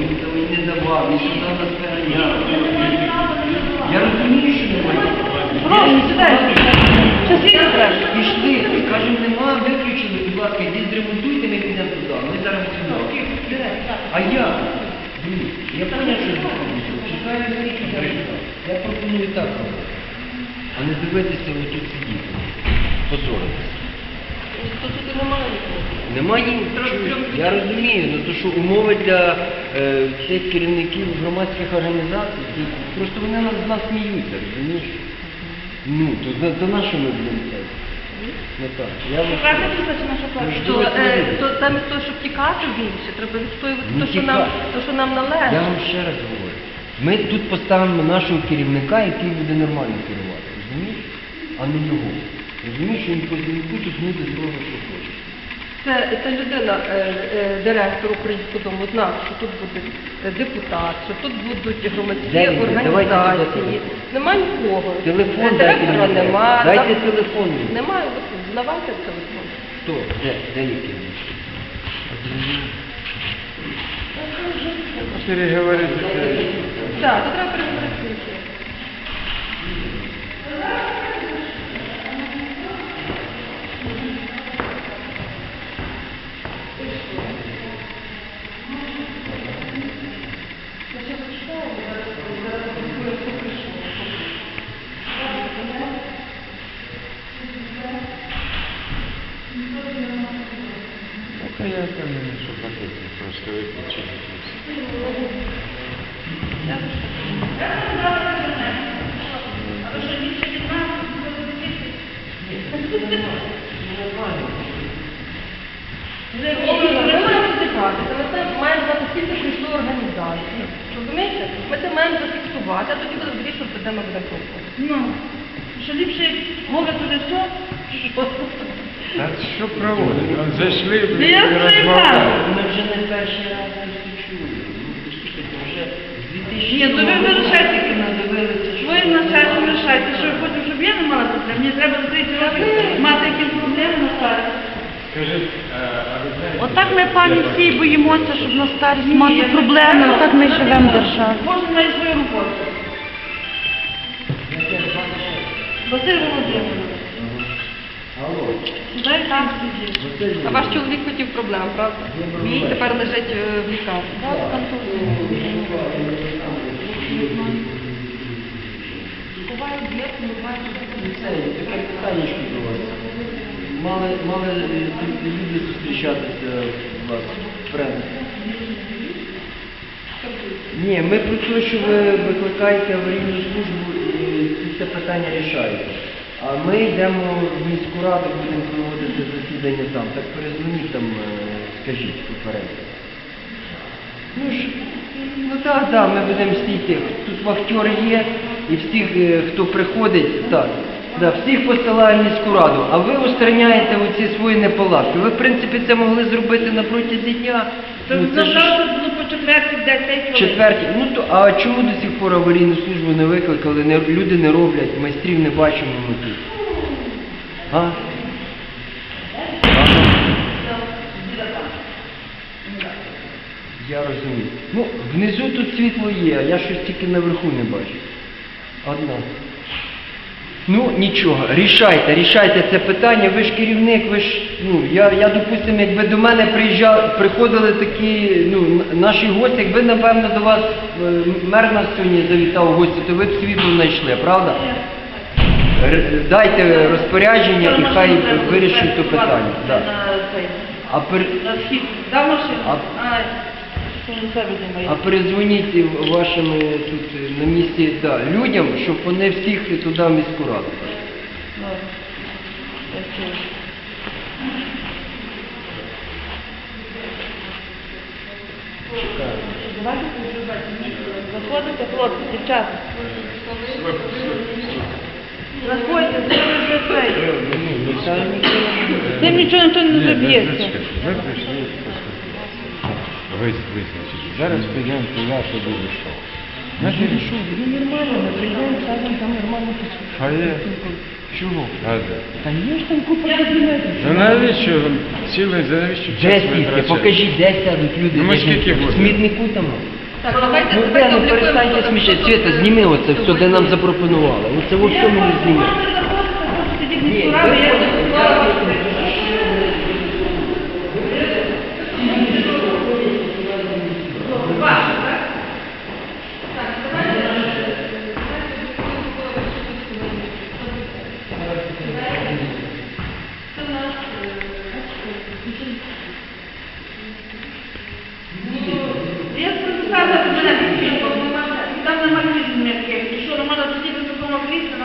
він того і не давав, він сюди переняв. Я розумію, що немає. Прошу, сідайте. Не треба. Пішли, кажемо, нема, виключили, будь ласка, йдіть зремонтуйте, ми підемо туди. Ми зараз сюди. А я? Дивіться, Я поняв, що я. Чекаю я пропоную так робити. А не дивитися отут сидіти. Позоритися. То тут і немає нікого. Немає нічого. Я розумію, ну то що умови для е, цих керівників громадських організацій, це просто вони нас з нас сміються, розумієш? Ну, то, то, то на ми будемо це? Ну так. Я вас- Правда, це наша Ви ж То, е, то замість того, щоб тікати більше, треба відстоювати Ну, те, що нам, тікати. то, що нам Я вам ще раз говорю. Ми тут поставимо нашого керівника, який буде нормально керувати, розумієш? А не його. Розумієш, що він по дзвінку тут буде що хоче. Це, це людина, е, е, директор українського дому, знав, що тут буде е, депутат, що тут будуть громадські Де він? Давайте організації. туди. Нема нікого. Телефон Е, дайте Директора мені. нема. Дайте Зав- телефон мені. Немає, от здавайте телефон. Хто? Де? Де є керівник? Переговорити. Так, то треба я впевнений, що пакети просто виключили. Ми маємо. Розумієте? Ми це маємо зафіксувати, а тоді будемо вирішувати, де будемо пробувати. Ну, що ліпше мови туди все? Та що проводить? От Зайшли і розмовляли. Ми вже не перший раз це чули. Ну, послухайте, вже з 2000 Ні, то ви вирішайте, надивилися, що... Ви на сайті вирішайте, що ви хочете, щоб я не мала проблем. Мені треба за 30 років мати якісь проблеми на. Скажіть, а ви знаєте... Отак ми пані всі боїмося, щоб на старість мати проблеми, отак ми живемо в державі. Кожен має свою роботу. Василь Володимирович, дай там сидіть. А ваш чоловік хотів проблем, правда? Він тепер лежить е, в лікарні. це таке питання до. Мали, е, люди зустрічатися у вас в Френк. Ні, ми про те, що ви викликаєте аварійну службу і це питання рішаєте. А ми йдемо в міську раду, будемо проводити засідання там. Так перезвоніть там, е, скажіть попередньо. Ну ж, ну так, так, ми будемо стійти. Тут вахтер є, і всіх, е, хто приходить, так, да, всіх посилає в міську раду. А ви устраняєте оці свої неполадки. Ви, в принципі, це могли зробити на протязі дня. То Ну, це ж четверті. Ну то а чому до сих пор аварійну службу не викликали? Не, люди не роблять, майстрів не бачимо ми тут. А? Я розумію. Ну, внизу тут світло є, а я щось тільки наверху не бачу. Одна. Ну, нічого, рішайте, рішайте це питання. Ви ж керівник, ви ж, ну, я, я допустимо, якби до мене приїжджали, приходили такі, ну, наші гості, якби, напевно, до вас е, мер нас сьогодні завітав гості, то ви б світло знайшли, правда? Дайте розпорядження і хай вирішить то питання. Да. На А, пер, схід. Машину? А- А, передзвоніть вашим е, тут е, на місці да, людям, щоб вони всіх туди в міську раду. Ну, Заходите, хлопці, дівчата. Заходьте, це вже цей. З нічого ніхто не заб'ється. Визначити. Зараз підемо туди, що буде що. Значить, Ну нормально, ми прийдемо, скажемо, там нормально а є. Чого? А де? Та є ж там купа кабінетів. Ну навіщо вам цілий, за навіщо Де час скільки? витрачати? Покажіть, де сядуть люди. Ну, ми де скільки будемо? Смітнику там. Так, давайте, Ну де, давайте ну перестаньте що там смішати. Світа, зніми оце все, де нам запропонували. Оце во все мені зніми. Можете заходити, можете тоді в Ні, міську раду, я ви- Ваше,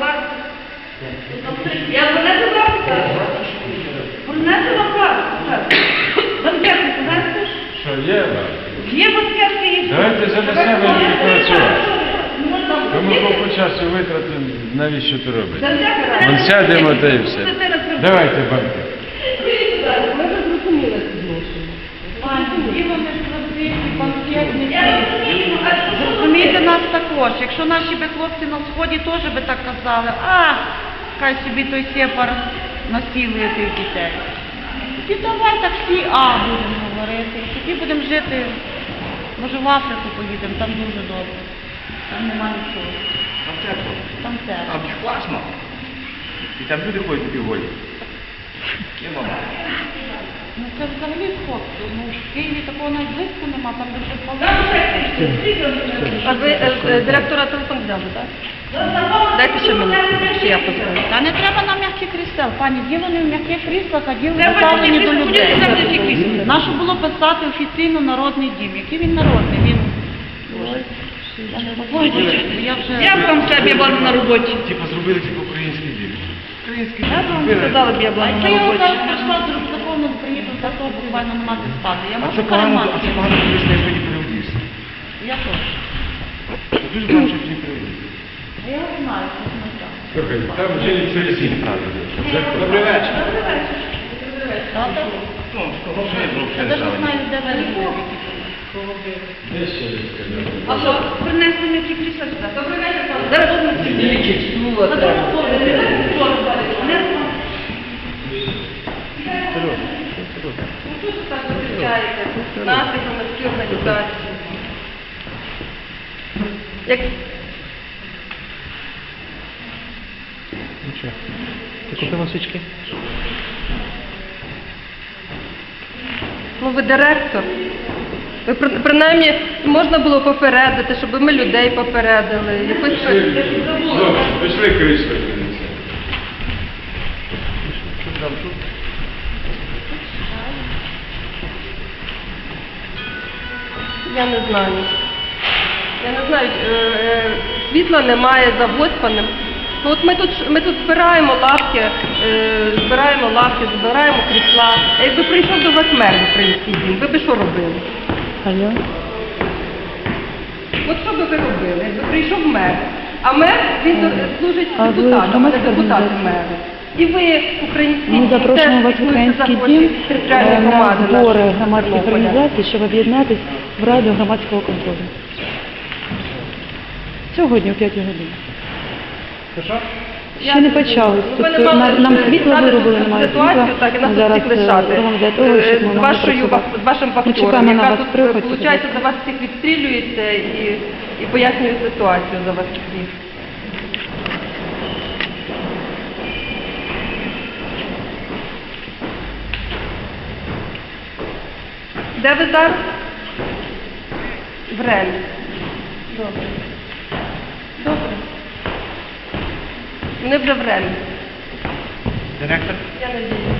лавці? Я принесу лавку? Принесу вам лавку. Банкетки, знаєте? Що є? Є банкетки, є. Давайте занесемо їх працювати. Ну, Тому часу витратимо, навіщо то робити? Вон сядемо та і все. Давайте банки. Ми вже зрозуміли це зношення. Я розумію, а що ж Розумієте, нас також. Якщо наші би хлопці на сході теж би так казали, а хай собі той сепар насилує тих дітей. Тоді давай так всі А будемо говорити. Тоді будемо жити. Може в Африку поїдемо, там дуже добре. Там немає нічого. Там А теж. класно. І там люди ходять такі голі. Є мама. Ну це взагалі хлопці. Ну в Києві такого навіть близько нема, там дуже крісло. А ви е, е, директора телефон взяли, так? Дайте ще мені, ще я позвоню. Та не треба нам м'яких крісел, пані, діли вони в м'яких кріслах, а діли Треба поставлені м'які до крісла, людей. крісла? Нащо було писати офіційно народний дім? Який він народний? Він я не знаю, я вже Я б вам себе була на роботі. Типа зробили типу український дім. Український Я б вам сказала, б я була А на я роботі. зараз прийшла з закону, приїду за то буквально не мати спати. Я А можу це погано, а кармати. це погано, коли ж не тоді переводився. Я. Це дуже погано, що не переводився. А Я знаю, що не так. Слухай, там вже ніхто не Це неправильно. Добрий вечір. Правда? Ну, що я зроблю, Я не навіть знаю. де ви не? А що, принесли м'які крісла сюди? Добрий вечір, пане. Зараз будемо сидіти. Тільки стула треба. Ну що ж так виключаєте? Наші громадські організації. Як... Ти купила свічки? Ну ви директор. Ви принаймні можна було попередити, щоб ми людей попередили. Якось Добре, пішли крісло я не знаю. Я не знаю, е, е, світла немає, завод панем. Ну от ми тут ми тут збираємо лавки, е, збираємо лавки, збираємо крісла. А Якби прийшов до вас мер в український дім, ви би що робили? А я? От що би ви робили, якби прийшов мер, а мер він служить депутатом, а не організація? мери. І ви, українські Ми запрошуємо вас в український дім е, на збори громадських організацій, щоб об'єднатись в раду громадського контролю. Сьогодні о 5 годині. Ще не не почали. Тобто нам світло виробили, немає ситуацію, світла. Так, і нас зараз лишати. е, робимо для того, Е, щоб ми з могли вашою, працювати. з вашим Ми фактором, чекаємо на яка вас тут, виходить, за вас всіх відстрілюється і, і пояснює ситуацію за вас всіх. Де ви зараз? В Рель. Добре. Добре. Вони вже в Рель. Директор? Я надію.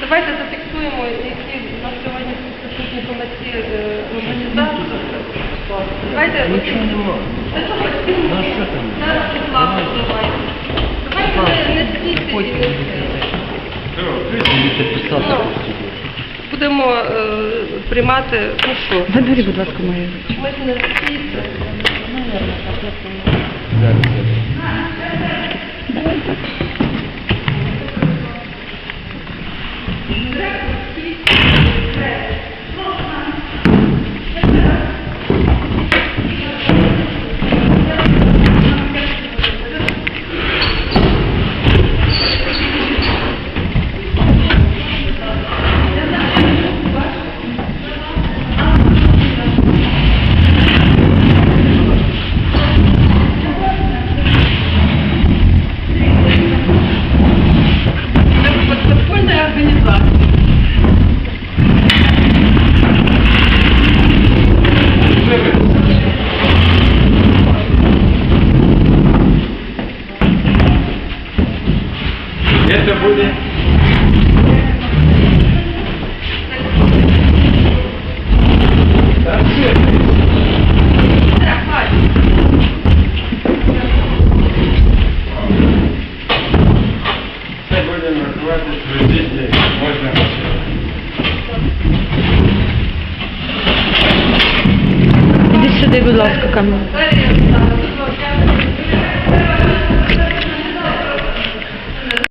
Давайте зафіксуємо, які на сьогодні присутні е, організації. Давайте Нічого нема. Та ви, спільно? Ну, що там? Зараз Світлана впливає. Давайте не, не стійте будемо е, приймати, ну що, Забери, будь ласка, моє. ми ж не стійте.